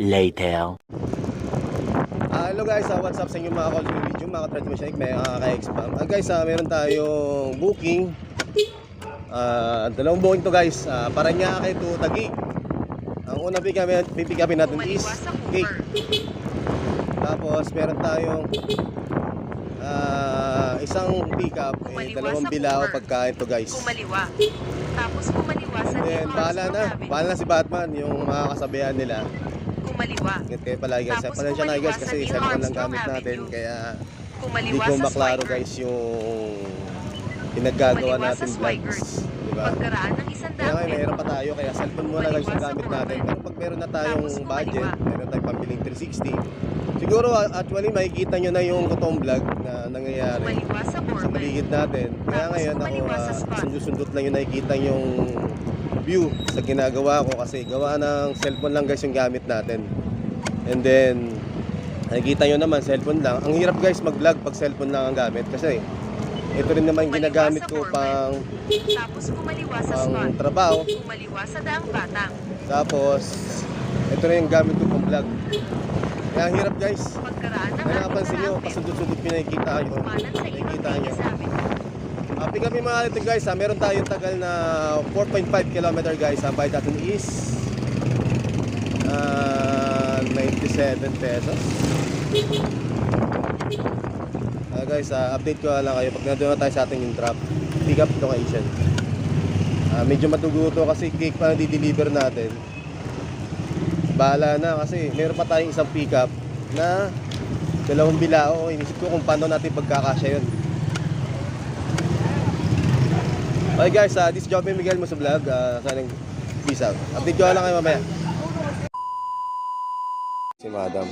later. Ah, hello guys, uh, what's up sa inyo mga calls video, mga ka-transmission, may uh, ka-expam. Ah, guys, ah, meron tayong booking. Ah, dalawang booking to guys, uh, Paranaque to Taguig. Ang unang pick up, pick upin natin is cake. Tapos meron tayong ah, isang pick up, eh, dalawang bilao pagkain to guys. Kumaliwa. Tapos kumaliwa sa And then, bahala na, bahala na si Batman, yung mga kasabihan nila. Kumaliwa. Ingat kayo palagi guys. Tapos Pasensya na guys kasi sa cellphone lang gamit natin. Avenue. Kaya Hindi ko sa maklaro guys yung sa natin vlogs. Diba? Pagkaraan ng isang Kaya ngayon, pa tayo. Kaya cellphone muna guys sa gamit natin. Pero pag meron na tayong Tapos budget, kumaliwa. meron tayong pambiling 360. Siguro actually makikita nyo na yung totoong vlog na nangyayari Kumaliwa sa sa paligid natin. Kaya Tapos ngayon ako kumaliwa sa uh, spot. sundot-sundot lang yung nakikita yung view sa ginagawa ko kasi gawa ng cellphone lang guys yung gamit natin. And then nakikita nyo naman cellphone lang. Ang hirap guys mag-vlog pag cellphone lang ang gamit kasi ito rin naman yung Kumaliwa ginagamit ko pang, Tapos kumaliwa sa pang spot. trabaho. Kumaliwa sa daang batang. Tapos ito rin yung gamit ko pang vlog. Kaya ang hirap guys. Pagkaraan ng napansin nyo, Arangke. pasundot-sundot yung nakikita nyo. Nakikita nyo. Amin. Uh, yung mga ito guys ha. Meron tayong tagal na 4.5 kilometer guys. Ang bayad natin is uh, 97 pesos. Ah guys, ah, update ko lang kayo pag nandun na tayo sa ating drop. Pick up location. Ah, medyo matuguto kasi cake pa na di-deliver natin. Bahala na kasi meron pa tayong isang pick up na dalawang bilao. Inisip ko kung paano natin pagkakasya yun. Okay guys, uh, this is Joby Miguel mo sa vlog. Uh, sana peace out. Update ko lang kayo mamaya. Si Madam.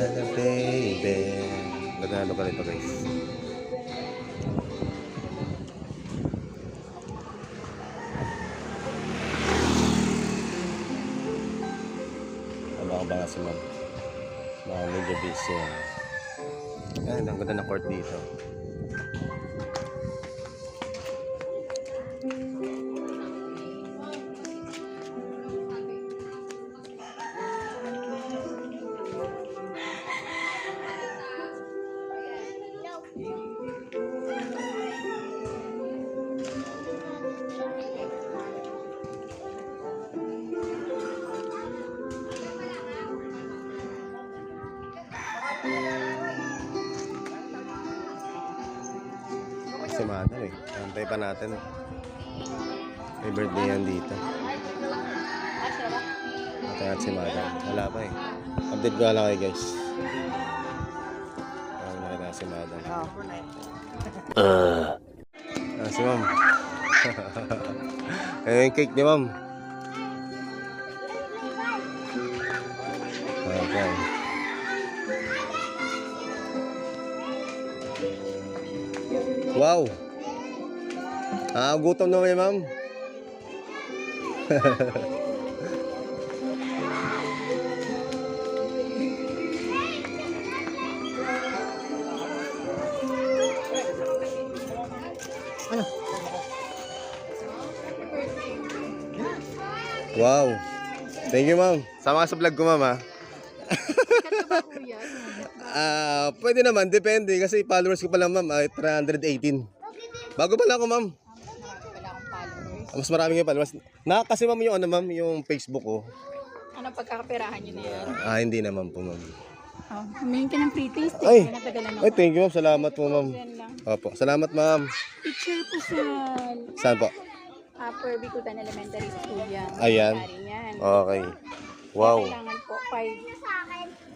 Na baby. Nagano ka nito guys. Abang abang si ma'am Baka medyo busy yan Ayan, ang ganda ng court dito Antay pa natin. May birthday yan dito. Antay natin si Madam. Wala pa eh. Update ko lang kayo guys. Ay, nakita na si Madam. Uh, Ah, si Ma'am. Ayun yung cake ni Ma'am. Okay. Wow! Ah, gutom na kayo, Ma'am. Wow! Thank you, Ma'am. Sama ka sa vlog ko, Ma'am, ha? Ah, pwede naman, depende kasi followers ko pa lang, Ma'am, ay 318. Bago pa lang ako, Ma'am. Mas marami yung followers. Na kasi Ma'am yung ano, Ma'am, yung Facebook ko. Anong pagkakaperahan nyo na yan? Ah, hindi naman po, Ma'am. Oh, humingi ka ng free taste. Ay! Natagalan ako. Ay, thank you, Ma'am. Salamat po, Ma'am. Yan lang. Opo, salamat, Ma'am. Picture po sa Saan po? Upper Bikutan Elementary School yan. Ayan. Yan. Okay. Wow. Kailangan po 5.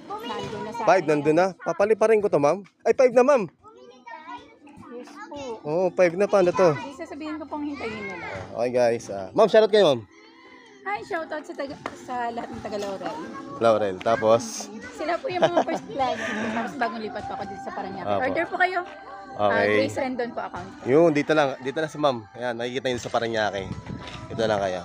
Nandun na sa Five, akin nandun na. Papaliparin ko to, Ma'am. Ay, five na, Ma'am. Yes. Oo, 5 na paano to? Hindi sasabihin ko pong hintayin nila. Okay guys. ah ma'am, shoutout kayo ma'am. Hi, shoutout sa, taga, sa lahat ng taga Laurel. Laurel. Tapos, Sila po yung mga first client. Tapos bagong lipat pa ako dito sa Paranaque. Apo. Order po kayo. Ah, okay. Grace Rendon po account. Yun, dito lang. Dito lang si ma'am. Ayan, makikita yun sa Paranaque. Ito lang kaya.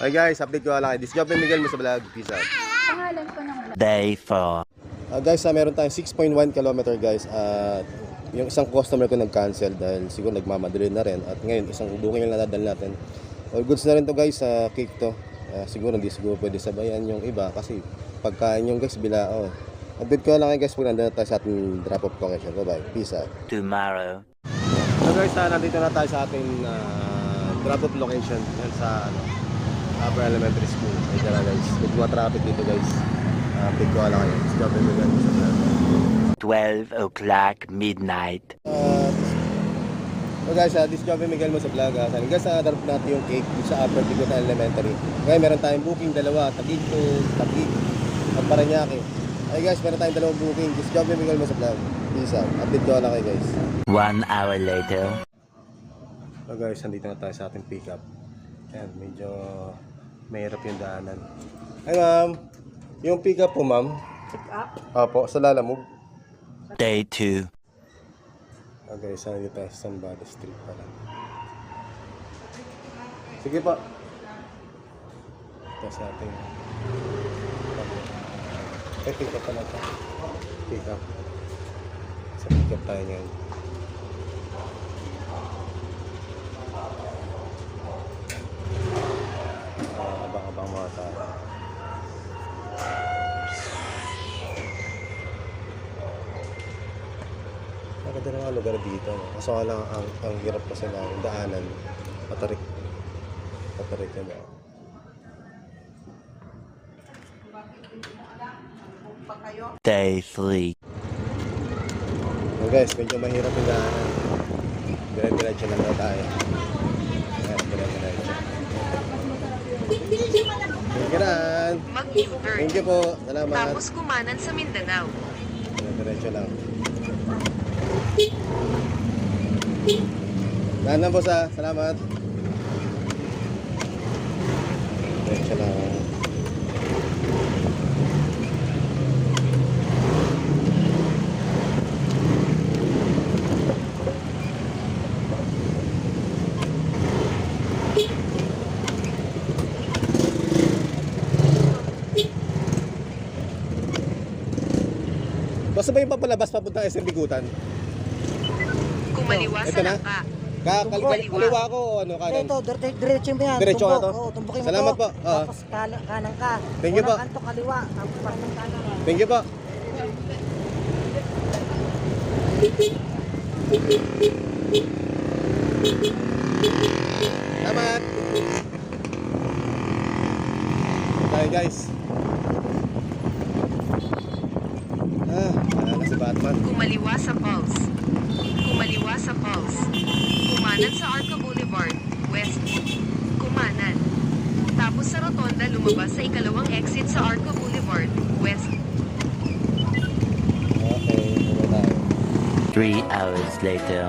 Okay guys, update ko lang kayo. This is Joven Miguel mo sa vlog. Peace out. Pangalan po ng vlog. Day 4. Ah, guys, ah, meron tayong 6.1 kilometer guys. At yung isang customer ko nag-cancel dahil siguro nagmamadali na rin. At ngayon, isang booking lang nadal natin. All goods na rin to guys sa cake to. Ah, siguro hindi siguro pwede sabayan yung iba kasi pagkain yung guys bilao. Update ko lang kayo guys pag nandun na tayo sa ating drop-off location. Bye-bye. Peace out. Tomorrow. So guys, ah, nandito na tayo sa ating ah, drop-off location yan sa ano, Upper Elementary School. Ay na guys. Medyo traffic dito guys. Uh, update ko lang kayo. Miguel mo sa vlog. 12 o'clock midnight. Uh, so guys, uh, this is Joven Miguel mo sa vlog. Uh, sana guys, uh, darap natin yung cake sa Upper Bigotan Elementary. Ngayon, meron tayong booking dalawa. Tagig to Tagig. At Paranaque. Ay guys, meron tayong dalawang booking. This is Joven Miguel mo sa vlog. Peace out. Update ko lang kayo guys. One hour later. So guys, nandito na tayo sa ating pickup. Ayan, medyo mahirap yung daanan. Ay ma'am, yung pickup po ma'am. Pick up. Opo, sa Lalamove. Day 2. Ah, guys, nandito tayo sa San Bada Street pala. Sige pa. Ito sa ating... Eh, pick up pala ito. Pick up. Sa pick up tayo ngayon. Ah, abang-abang mga tao. Maganda ng mga lugar dito. No? Kaso nga lang, ang, ang hirap kasi na yung daanan. Patarik. Patarik yan. No? Day 3. So guys, medyo mahirap yung daanan. Dire-diretso lang daw tayo. Ayan, dire-diretso. Thank you po. Salamat. Tapos kumanan sa Mindanao. Dire-diretso lang. Daan lang po sa. Salamat. Diretso lang. Basta ba yung papalabas papunta SM Ito sa na? langka. Ka kal kal- kaliwa ko o ano kanan? Ito, dire diretso mo yan. Diretso to? Oo, tumbukin mo Salamat to. po. Ah. Tapos kanan, kanan ka. Thank you Unang po. kanto kaliwa. Tapos parang kanan. Thank you po. Salamat. Tayo guys. Ah, wala na si Batman. Kumaliwa sa Pulse. Kumaliwa sa Pulse. Kumanan sa Arca Boulevard, West. Kumanan. Tapos sa Rotonda lumabas sa ikalawang exit sa Arca Boulevard, West. Okay, ano tayo? 3 hours later.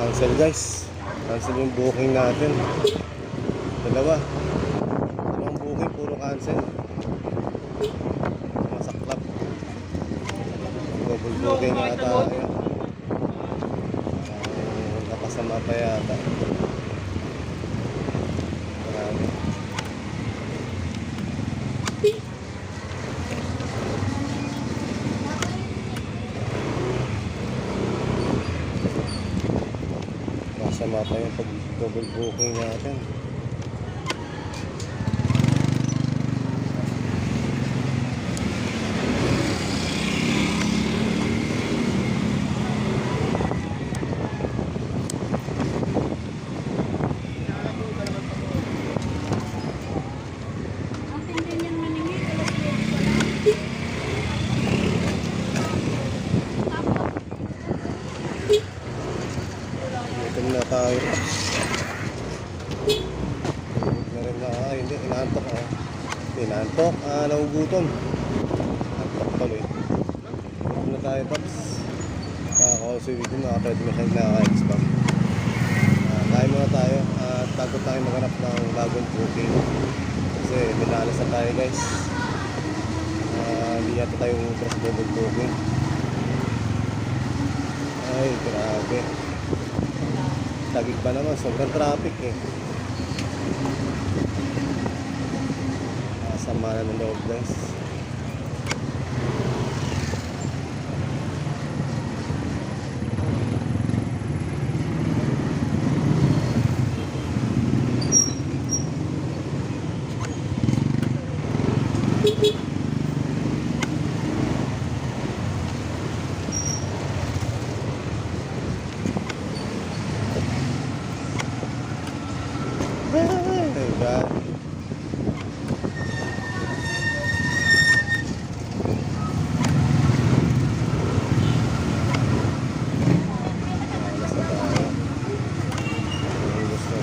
Cancel guys. Cancel yung booking natin. Dalawa. Dalawang booking, puro cancel. Double booking yata. Nakasama pa yata. Marami. Masama pa yung pag double booking natin. Ang tindi niyan maningil. Alas 10 pa lang. Dito na tayo. Meron na, ah, hindi, inaantok ah. Hindi, ah. Antok tuloy. Dito na tayo, Paps. So, dito nakapred mechanic na naka-expand. Uh, kain muna tayo at bago tayo maghanap ng bagong booking. Kasi minalas na tayo guys. Ah, Hindi yata tayong cross border booking. Ay, grabe. Tagig pa naman, sobrang traffic eh. Sama na ng loob guys. Ay, God. Alas na tayo. Ang gusto.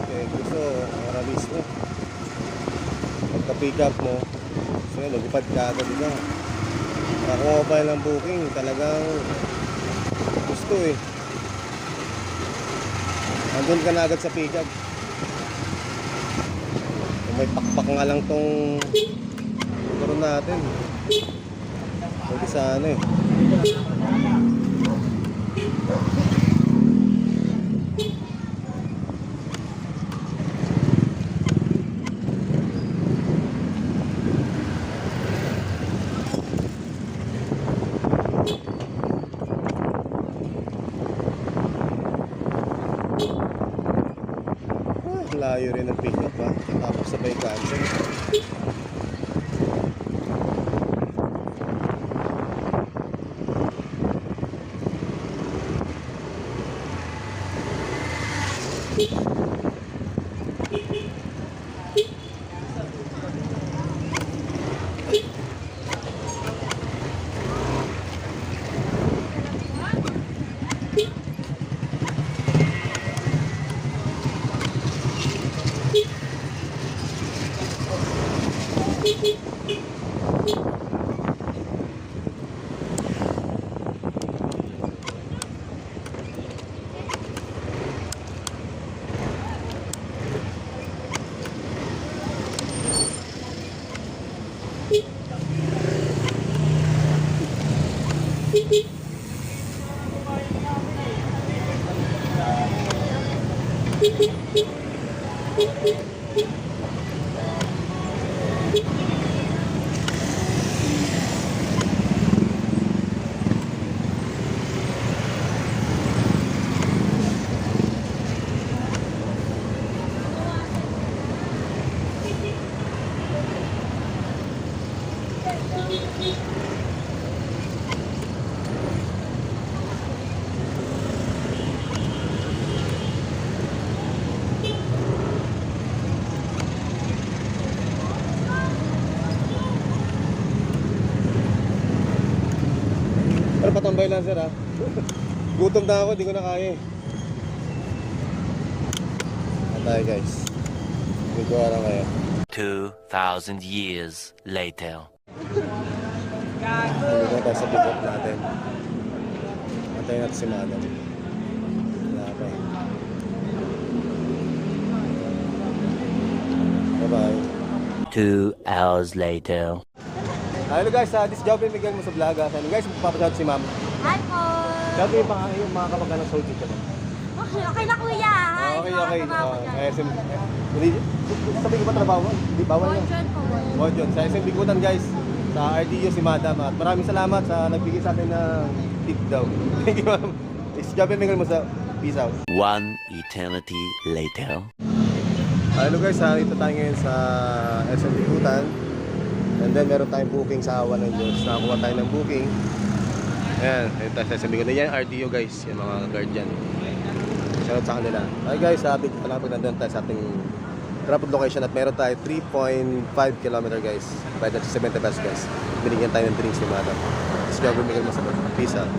Okay, gusto, maralis na. Pagka-pick up mo, so yun, lagupad ka agad dito. Nakuha pa ng booking, talagang gusto eh. Nandun ka na agad sa pick up. Kung may pakpak nga lang tong motor natin. Pwede sana eh. Ah, layo rin ang pick up ha. Tapos sabay patambay lang sir ha. Gutom na ako, di ko na kaya eh. Tayo guys? Hindi ko alam kayo. 2,000 years later. Hindi ko tayo sa pick up natin. Antayin natin si madam. Wala pa eh. Bye-bye. Two hours later. Hello guys, uh, this job bigyan mo sa vlog. Hello guys, magpapasyal si ma'am. Hi po! Shout yung mga, yung mga kapag-anak soul teacher. Okay, okay na kuya. Hi, Okay, mga okay. trabaho Uh, dyan. SM, hindi, sabi ko ba trabaho? Hindi, bawal na. Bonjon po, bonjon. Oh, John, sa SM Bigutan guys, sa RDU si Madam at maraming salamat sa nagbigay sa atin ng tip daw. Thank you ma'am. This job bigyan mo sa peace out. One eternity later. Hello guys, uh, ito tayo ngayon sa SM Bigutan. And then meron tayong booking sa awa ng Diyos. Nakakuha tayo ng booking. Ayan, ito sa SM Bigutan. Yan RDO guys, yung mga guardian. Shoutout sa kanila. Hi guys, big palapag nandun tayo sa ating traffic location at meron tayo 3.5 kilometer guys. Bayad sa 70 pesos guys. Binigyan tayo ng drinks ni Madam. Gagawin mo mo sa peace out.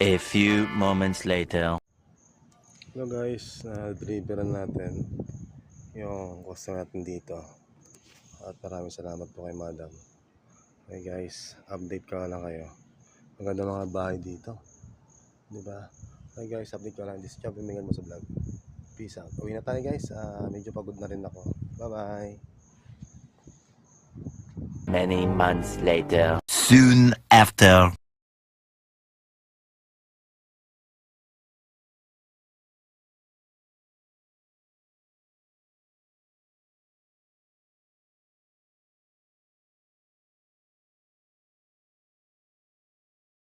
A few moments later. Hello guys, na-deliveran natin yung customer natin dito. At maraming salamat po kay Madam. Okay guys, update ko lang kayo. Ang ganda mga bahay dito. Di ba? Okay guys, update ko lang. This is Chop Imingan mo sa vlog. Peace out. Uwi na tayo guys. Ah, medyo pagod na rin ako. Bye-bye. Many months later. Soon after.